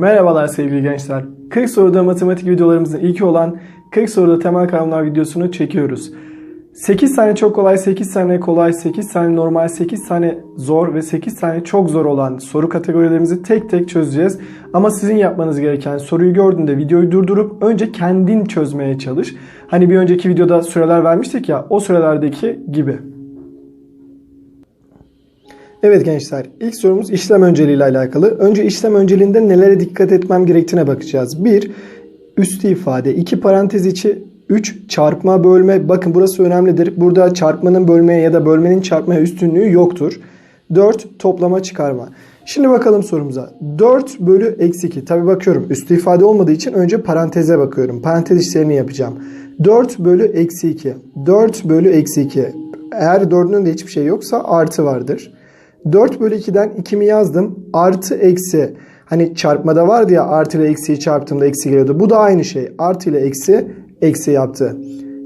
Merhabalar sevgili gençler. 40 soruda matematik videolarımızın ilki olan 40 soruda temel kavramlar videosunu çekiyoruz. 8 tane çok kolay, 8 tane kolay, 8 tane normal, 8 tane zor ve 8 tane çok zor olan soru kategorilerimizi tek tek çözeceğiz. Ama sizin yapmanız gereken soruyu gördüğünde videoyu durdurup önce kendin çözmeye çalış. Hani bir önceki videoda süreler vermiştik ya o sürelerdeki gibi. Evet gençler, ilk sorumuz işlem önceliği ile alakalı. Önce işlem önceliğinde nelere dikkat etmem gerektiğine bakacağız. 1. Üstü ifade. 2 parantez içi 3 çarpma bölme. Bakın burası önemlidir. Burada çarpmanın bölmeye ya da bölmenin çarpmaya üstünlüğü yoktur. 4 toplama çıkarma. Şimdi bakalım sorumuza. 4 bölü eksi 2. Tabi bakıyorum üstü ifade olmadığı için önce paranteze bakıyorum. Parantez işlerini yapacağım. 4 bölü eksi 2. 4 bölü eksi 2. Eğer 4'ün önünde hiçbir şey yoksa artı vardır. 4 bölü 2'den 2'mi yazdım. Artı eksi. Hani çarpmada vardı ya artı ile eksiyi çarptığımda eksi geliyordu. Bu da aynı şey. Artı ile eksi eksi yaptı.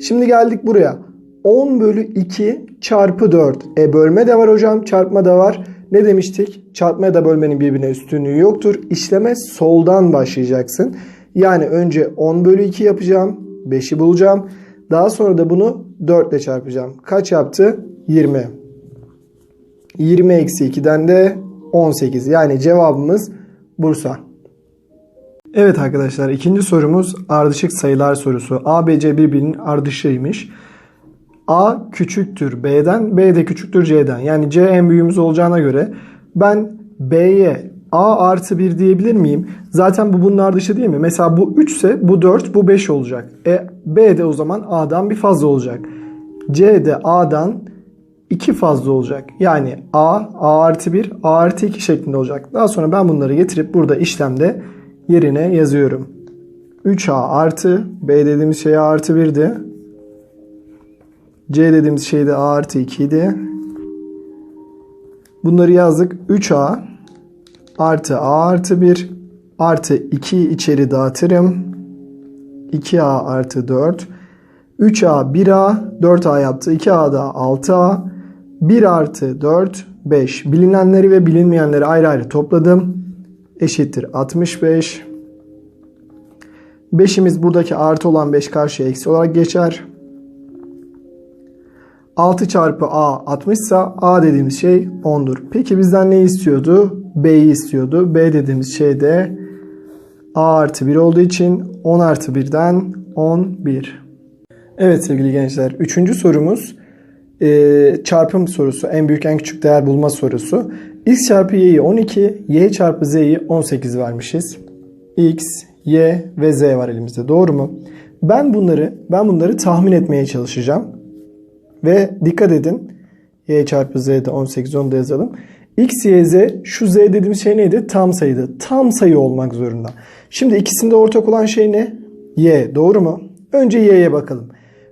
Şimdi geldik buraya. 10 bölü 2 çarpı 4. E bölme de var hocam çarpma da var. Ne demiştik? Çarpma da bölmenin birbirine üstünlüğü yoktur. İşleme soldan başlayacaksın. Yani önce 10 bölü 2 yapacağım. 5'i bulacağım. Daha sonra da bunu 4 ile çarpacağım. Kaç yaptı? 20. 20 eksi 2'den de 18. Yani cevabımız Bursa. Evet arkadaşlar ikinci sorumuz ardışık sayılar sorusu. A, B, C birbirinin ardışıymış. A küçüktür B'den, B de küçüktür C'den. Yani C en büyüğümüz olacağına göre ben B'ye A artı 1 diyebilir miyim? Zaten bu bunun ardışı değil mi? Mesela bu 3 ise bu 4, bu 5 olacak. E B de o zaman A'dan bir fazla olacak. C de A'dan 2 fazla olacak. Yani A, A artı 1, A artı 2 şeklinde olacak. Daha sonra ben bunları getirip burada işlemde yerine yazıyorum. 3A artı B dediğimiz şey A artı 1'di. C dediğimiz şey de A artı 2 idi. Bunları yazdık. 3A artı A artı 1 artı 2 içeri dağıtırım. 2A artı 4. 3A 1A 4A yaptı. 2A da 6A. 1 artı 4 5. Bilinenleri ve bilinmeyenleri ayrı ayrı topladım. Eşittir 65. 5'imiz buradaki artı olan 5 karşıya eksi olarak geçer. 6 çarpı A 60 ise A dediğimiz şey 10'dur. Peki bizden ne istiyordu? B'yi istiyordu. B dediğimiz şey de A artı 1 olduğu için 10 artı 1'den 11. Evet sevgili gençler. Üçüncü sorumuz e, çarpım sorusu. En büyük en küçük değer bulma sorusu. X çarpı Y'yi 12, Y çarpı Z'yi 18 vermişiz. X, Y ve Z var elimizde. Doğru mu? Ben bunları ben bunları tahmin etmeye çalışacağım. Ve dikkat edin. Y çarpı Z'de 18 onu da yazalım. X, Y, Z şu Z dediğimiz şey neydi? Tam sayıydı. Tam sayı olmak zorunda. Şimdi ikisinde ortak olan şey ne? Y. Doğru mu? Önce Y'ye bakalım.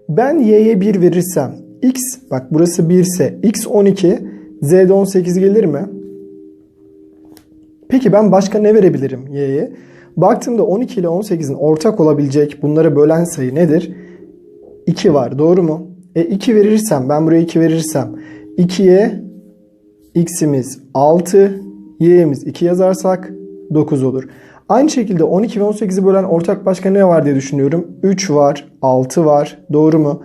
Ben Y'ye 1 verirsem X bak burası 1 ise X 12 Z'de 18 gelir mi? Peki ben başka ne verebilirim Y'ye? Baktığımda 12 ile 18'in ortak olabilecek bunları bölen sayı nedir? 2 var doğru mu? E 2 verirsem ben buraya 2 verirsem 2'ye x'imiz 6 y'imiz 2 yazarsak 9 olur. Aynı şekilde 12 ve 18'i bölen ortak başka ne var diye düşünüyorum. 3 var, 6 var. Doğru mu?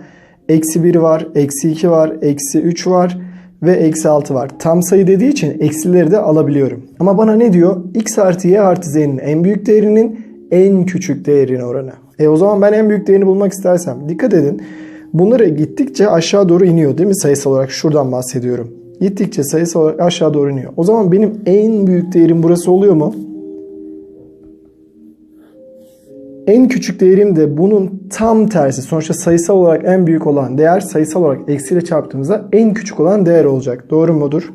Eksi 1 var, eksi 2 var, eksi 3 var ve eksi 6 var. Tam sayı dediği için eksileri de alabiliyorum. Ama bana ne diyor? x artı y artı z'nin en büyük değerinin en küçük değerine oranı. E o zaman ben en büyük değerini bulmak istersem dikkat edin. Bunları gittikçe aşağı doğru iniyor değil mi sayısal olarak? Şuradan bahsediyorum. Gittikçe sayısal olarak aşağı doğru iniyor. O zaman benim en büyük değerim burası oluyor mu? En küçük değerim de bunun tam tersi. Sonuçta sayısal olarak en büyük olan değer sayısal olarak eksiyle çarptığımızda en küçük olan değer olacak. Doğru mudur?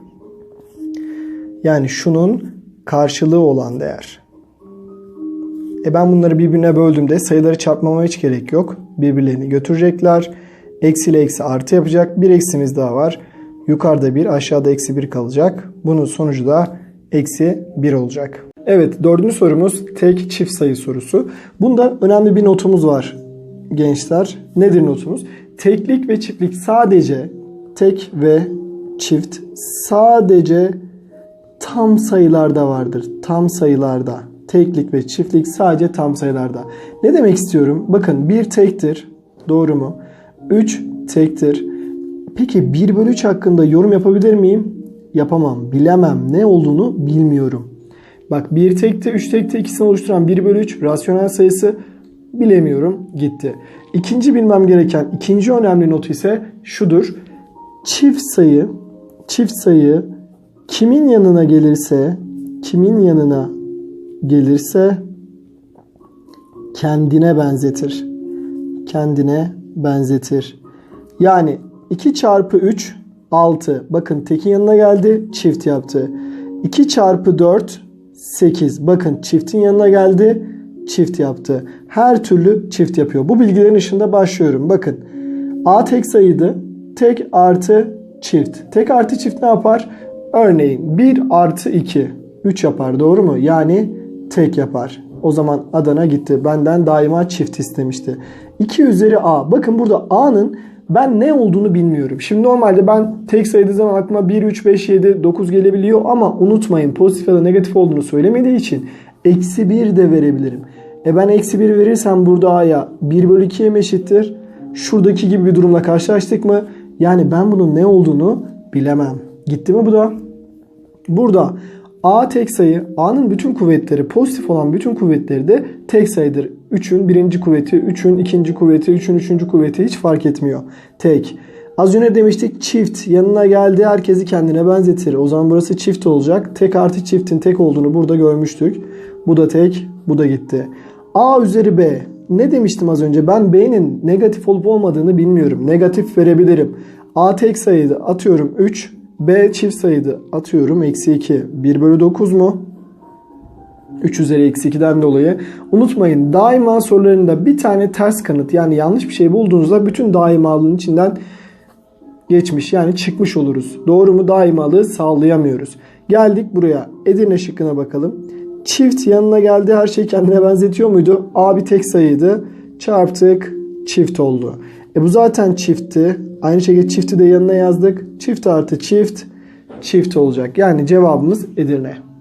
Yani şunun karşılığı olan değer. E ben bunları birbirine böldüğümde sayıları çarpmama hiç gerek yok. Birbirlerini götürecekler. Eksi ile eksi artı yapacak. Bir eksimiz daha var. Yukarıda bir aşağıda eksi bir kalacak. Bunun sonucu da eksi bir olacak. Evet dördüncü sorumuz tek çift sayı sorusu. Bunda önemli bir notumuz var gençler. Nedir notumuz? Teklik ve çiftlik sadece tek ve çift sadece tam sayılarda vardır. Tam sayılarda teklik ve çiftlik sadece tam sayılarda. Ne demek istiyorum? Bakın 1 tektir. Doğru mu? 3 tektir. Peki 1 bölü 3 hakkında yorum yapabilir miyim? Yapamam. Bilemem. Ne olduğunu bilmiyorum. Bak 1 tekte 3 tekte ikisini oluşturan 1 bölü 3 rasyonel sayısı bilemiyorum. Gitti. İkinci bilmem gereken ikinci önemli not ise şudur. Çift sayı çift sayı kimin yanına gelirse kimin yanına gelirse kendine benzetir. Kendine benzetir. Yani 2 çarpı 3 6. Bakın tekin yanına geldi çift yaptı. 2 çarpı 4 8. Bakın çiftin yanına geldi çift yaptı. Her türlü çift yapıyor. Bu bilgilerin ışığında başlıyorum. Bakın A tek sayıydı. Tek artı çift. Tek artı çift ne yapar? Örneğin 1 artı 2. 3 yapar doğru mu? Yani tek yapar. O zaman Adana gitti. Benden daima çift istemişti. 2 üzeri A. Bakın burada A'nın ben ne olduğunu bilmiyorum. Şimdi normalde ben tek sayıdığı zaman aklıma 1, 3, 5, 7, 9 gelebiliyor ama unutmayın pozitif ya da negatif olduğunu söylemediği için eksi 1 de verebilirim. E ben eksi 1 verirsem burada A'ya 1 bölü 2'ye mi eşittir? Şuradaki gibi bir durumla karşılaştık mı? Yani ben bunun ne olduğunu bilemem. Gitti mi bu da? Burada A tek sayı, A'nın bütün kuvvetleri, pozitif olan bütün kuvvetleri de tek sayıdır. 3'ün birinci kuvveti, 3'ün ikinci kuvveti, 3'ün üçüncü kuvveti hiç fark etmiyor. Tek. Az önce demiştik çift yanına geldi herkesi kendine benzetir. O zaman burası çift olacak. Tek artı çiftin tek olduğunu burada görmüştük. Bu da tek, bu da gitti. A üzeri B. Ne demiştim az önce? Ben B'nin negatif olup olmadığını bilmiyorum. Negatif verebilirim. A tek sayıydı. Atıyorum 3. B çift sayıydı. Atıyorum eksi 2. 1 bölü 9 mu? 3 üzeri eksi 2'den dolayı. Unutmayın daima sorularında bir tane ters kanıt yani yanlış bir şey bulduğunuzda bütün daimalığın içinden geçmiş yani çıkmış oluruz. Doğru mu daimalığı sağlayamıyoruz. Geldik buraya Edirne şıkkına bakalım. Çift yanına geldi her şey kendine benzetiyor muydu? A bir tek sayıydı. Çarptık çift oldu. E bu zaten çiftti. Aynı şekilde çifti de yanına yazdık. Çift artı çift çift olacak. Yani cevabımız Edirne.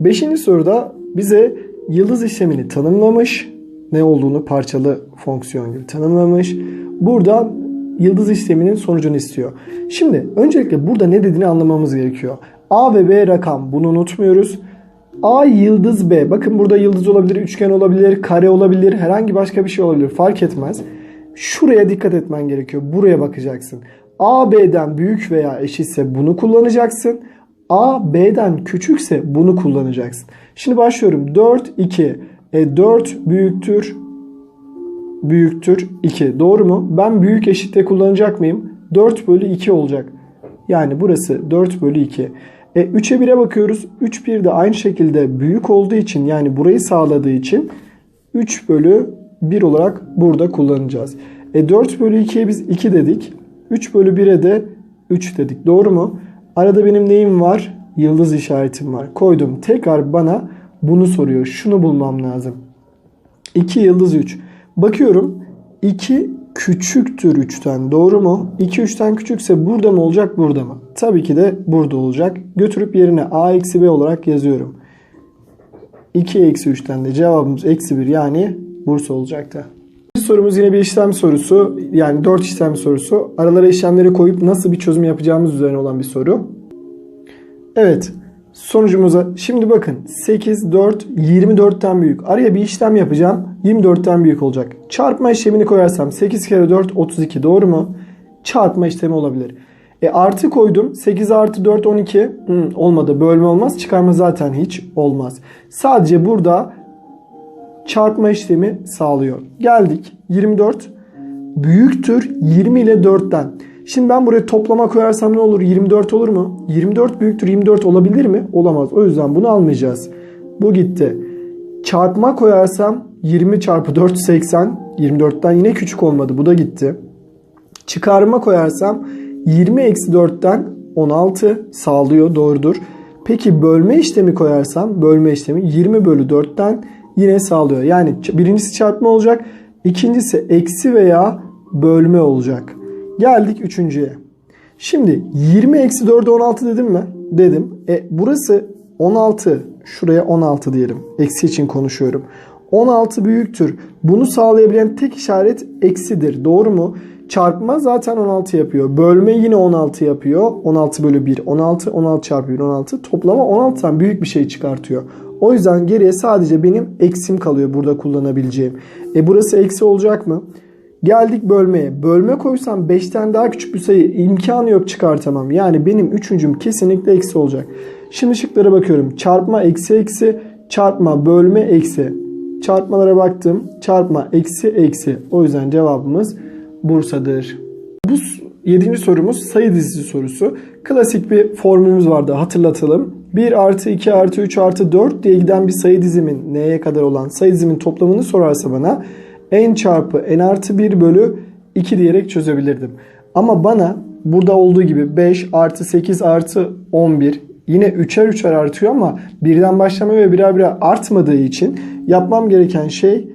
Beşinci soruda bize yıldız işlemini tanımlamış. Ne olduğunu parçalı fonksiyon gibi tanımlamış. Burada yıldız işleminin sonucunu istiyor. Şimdi öncelikle burada ne dediğini anlamamız gerekiyor. A ve B rakam bunu unutmuyoruz. A yıldız B. Bakın burada yıldız olabilir, üçgen olabilir, kare olabilir, herhangi başka bir şey olabilir. Fark etmez. Şuraya dikkat etmen gerekiyor. Buraya bakacaksın. A B'den büyük veya eşitse bunu kullanacaksın. A B'den küçükse bunu kullanacaksın. Şimdi başlıyorum. 4 2. E 4 büyüktür büyüktür 2. Doğru mu? Ben büyük eşitte kullanacak mıyım? 4 bölü 2 olacak. Yani burası 4 bölü 2. E 3'e 1'e bakıyoruz. 3 1 de aynı şekilde büyük olduğu için yani burayı sağladığı için 3 bölü 1 olarak burada kullanacağız. E 4 bölü 2'ye biz 2 dedik. 3 bölü 1'e de 3 dedik. Doğru mu? Arada benim neyim var? Yıldız işaretim var. Koydum. Tekrar bana bunu soruyor. Şunu bulmam lazım. 2 yıldız 3. Bakıyorum 2 küçüktür 3'ten doğru mu? 2 3'ten küçükse burada mı olacak burada mı? Tabii ki de burada olacak. Götürüp yerine a eksi b olarak yazıyorum. 2 eksi 3'ten de cevabımız eksi 1 yani Bursa olacaktı. Sorumuz yine bir işlem sorusu. Yani 4 işlem sorusu. Aralara işlemleri koyup nasıl bir çözüm yapacağımız üzerine olan bir soru. Evet. Sonucumuza şimdi bakın 8, 4, 24'ten büyük. Araya bir işlem yapacağım. 24'ten büyük olacak. Çarpma işlemini koyarsam 8 kere 4 32 doğru mu? Çarpma işlemi olabilir. E artı koydum. 8 artı 4 12. Hmm, olmadı. Bölme olmaz. Çıkarma zaten hiç olmaz. Sadece burada çarpma işlemi sağlıyor. Geldik. 24 büyüktür 20 ile 4'ten. Şimdi ben buraya toplama koyarsam ne olur? 24 olur mu? 24 büyüktür 24 olabilir mi? Olamaz. O yüzden bunu almayacağız. Bu gitti. Çarpma koyarsam 20 çarpı 4 80. 24'ten yine küçük olmadı. Bu da gitti. Çıkarma koyarsam 20 eksi 4'ten 16 sağlıyor. Doğrudur. Peki bölme işlemi koyarsam bölme işlemi 20 bölü 4'ten yine sağlıyor. Yani birincisi çarpma olacak. ikincisi eksi veya bölme olacak. Geldik üçüncüye. Şimdi 20 eksi 4'e 16 dedim mi? Dedim. E burası 16 şuraya 16 diyelim. Eksi için konuşuyorum. 16 büyüktür. Bunu sağlayabilen tek işaret eksidir. Doğru mu? Çarpma zaten 16 yapıyor. Bölme yine 16 yapıyor. 16 bölü 1 16. 16 çarpı 1 16. Toplama 16'dan büyük bir şey çıkartıyor. O yüzden geriye sadece benim eksim kalıyor burada kullanabileceğim. E burası eksi olacak mı? Geldik bölmeye. Bölme koysam 5'ten daha küçük bir sayı imkanı yok çıkartamam. Yani benim üçüncüm kesinlikle eksi olacak. Şimdi şıklara bakıyorum. Çarpma eksi eksi, çarpma bölme eksi. Çarpmalara baktım. Çarpma eksi eksi. O yüzden cevabımız Bursa'dır. Bu 7. sorumuz sayı dizisi sorusu. Klasik bir formülümüz vardı hatırlatalım. 1 artı 2 artı 3 artı 4 diye giden bir sayı dizimin neye kadar olan sayı dizimin toplamını sorarsa bana n çarpı n artı 1 bölü 2 diyerek çözebilirdim. Ama bana burada olduğu gibi 5 artı 8 artı 11 yine 3'er 3'er artıyor ama birden başlama ve birer birer artmadığı için yapmam gereken şey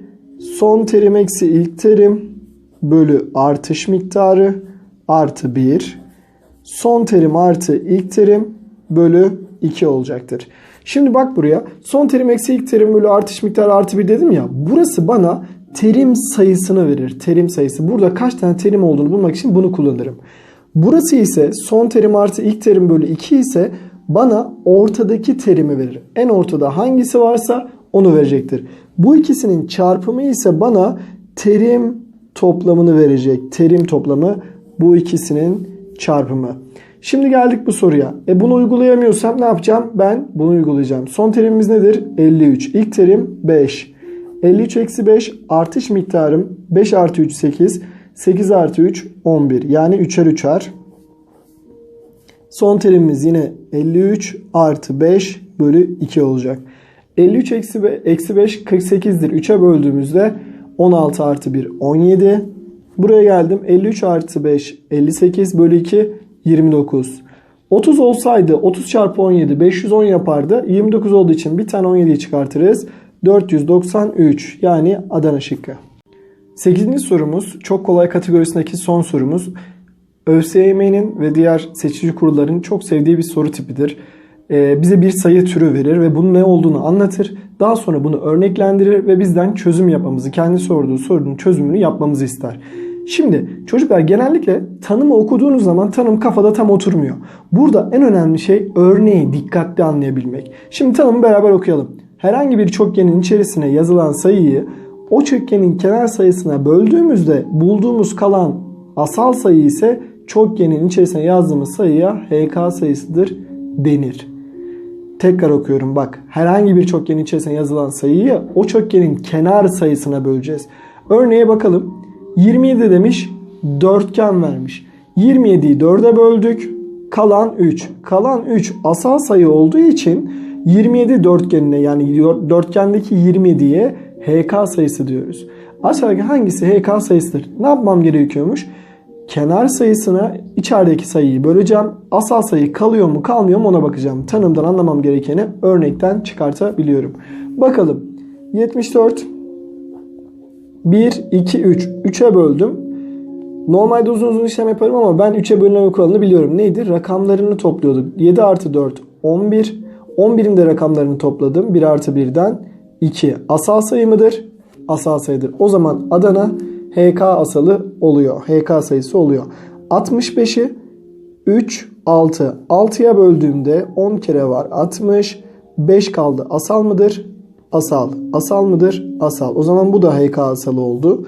son terim eksi ilk terim bölü artış miktarı artı 1 son terim artı ilk terim bölü 2 olacaktır. Şimdi bak buraya son terim eksi ilk terim bölü artış miktarı artı 1 dedim ya burası bana terim sayısını verir. Terim sayısı. Burada kaç tane terim olduğunu bulmak için bunu kullanırım. Burası ise son terim artı ilk terim bölü 2 ise bana ortadaki terimi verir. En ortada hangisi varsa onu verecektir. Bu ikisinin çarpımı ise bana terim toplamını verecek. Terim toplamı bu ikisinin çarpımı. Şimdi geldik bu soruya. E bunu uygulayamıyorsam ne yapacağım? Ben bunu uygulayacağım. Son terimimiz nedir? 53. İlk terim 5. 53 eksi 5 artış miktarım 5 artı 3 8. 8 artı 3 11. Yani 3'er 3'er. Son terimimiz yine 53 artı 5 bölü 2 olacak. 53 eksi 5, eksi 5 48'dir. 3'e böldüğümüzde 16 artı 1 17. Buraya geldim. 53 artı 5 58 bölü 2 29. 30 olsaydı 30 çarpı 17 510 yapardı. 29 olduğu için bir tane 17'yi çıkartırız. 493 yani Adana şıkkı. 8. sorumuz çok kolay kategorisindeki son sorumuz. ÖSYM'nin ve diğer seçici kurulların çok sevdiği bir soru tipidir. Ee, bize bir sayı türü verir ve bunun ne olduğunu anlatır. Daha sonra bunu örneklendirir ve bizden çözüm yapmamızı, kendi sorduğu sorunun çözümünü yapmamızı ister. Şimdi çocuklar genellikle tanımı okuduğunuz zaman tanım kafada tam oturmuyor. Burada en önemli şey örneği dikkatli anlayabilmek. Şimdi tanımı beraber okuyalım. Herhangi bir çokgenin içerisine yazılan sayıyı o çokgenin kenar sayısına böldüğümüzde bulduğumuz kalan asal sayı ise çokgenin içerisine yazdığımız sayıya HK sayısıdır denir. Tekrar okuyorum bak. Herhangi bir çokgenin içerisine yazılan sayıyı o çokgenin kenar sayısına böleceğiz. Örneğe bakalım. 27 demiş dörtgen vermiş. 27'yi 4'e böldük. Kalan 3. Kalan 3 asal sayı olduğu için 27 dörtgenine yani dörtgendeki 27'ye HK sayısı diyoruz. Aşağıdaki hangisi HK sayısıdır? Ne yapmam gerekiyormuş? Kenar sayısına içerideki sayıyı böleceğim. Asal sayı kalıyor mu kalmıyor mu ona bakacağım. Tanımdan anlamam gerekeni örnekten çıkartabiliyorum. Bakalım. 74 1, 2, 3. 3'e böldüm. Normalde uzun uzun işlem yaparım ama ben 3'e bölünme kuralını biliyorum. Neydi? Rakamlarını topluyorduk. 7 artı 4 11. 11'in de rakamlarını topladım. 1 artı 1'den 2. Asal sayı mıdır? Asal sayıdır. O zaman Adana HK asalı oluyor. HK sayısı oluyor. 65'i 3, 6. 6'ya böldüğümde 10 kere var. 60. 5 kaldı. Asal mıdır? Asal. Asal mıdır? Asal. O zaman bu da HK asalı oldu.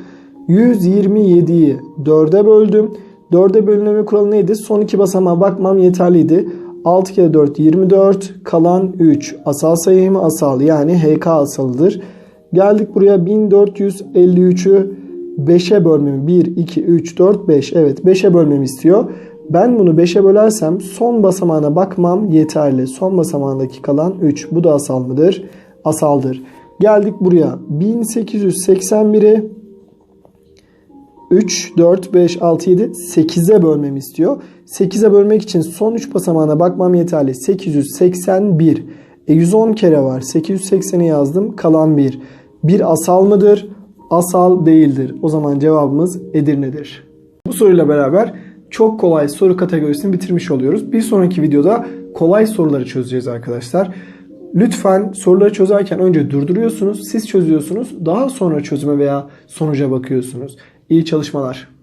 127'yi 4'e böldüm. 4'e bölünme kuralı neydi? Son iki basamağa bakmam yeterliydi. 6 kere 4 24 kalan 3 asal sayı mı asal yani HK asalıdır. Geldik buraya 1453'ü 5'e bölmemi 1 2 3 4 5 evet 5'e bölmemi istiyor. Ben bunu 5'e bölersem son basamağına bakmam yeterli. Son basamağındaki kalan 3 bu da asal mıdır? Asaldır. Geldik buraya 1881'i 3, 4, 5, 6, 7, 8'e bölmemi istiyor. 8'e bölmek için son 3 basamağına bakmam yeterli. 881. E 110 kere var. 880'i yazdım. Kalan 1. 1 asal mıdır? Asal değildir. O zaman cevabımız Edirne'dir. Bu soruyla beraber çok kolay soru kategorisini bitirmiş oluyoruz. Bir sonraki videoda kolay soruları çözeceğiz arkadaşlar. Lütfen soruları çözerken önce durduruyorsunuz, siz çözüyorsunuz, daha sonra çözüme veya sonuca bakıyorsunuz. İyi çalışmalar.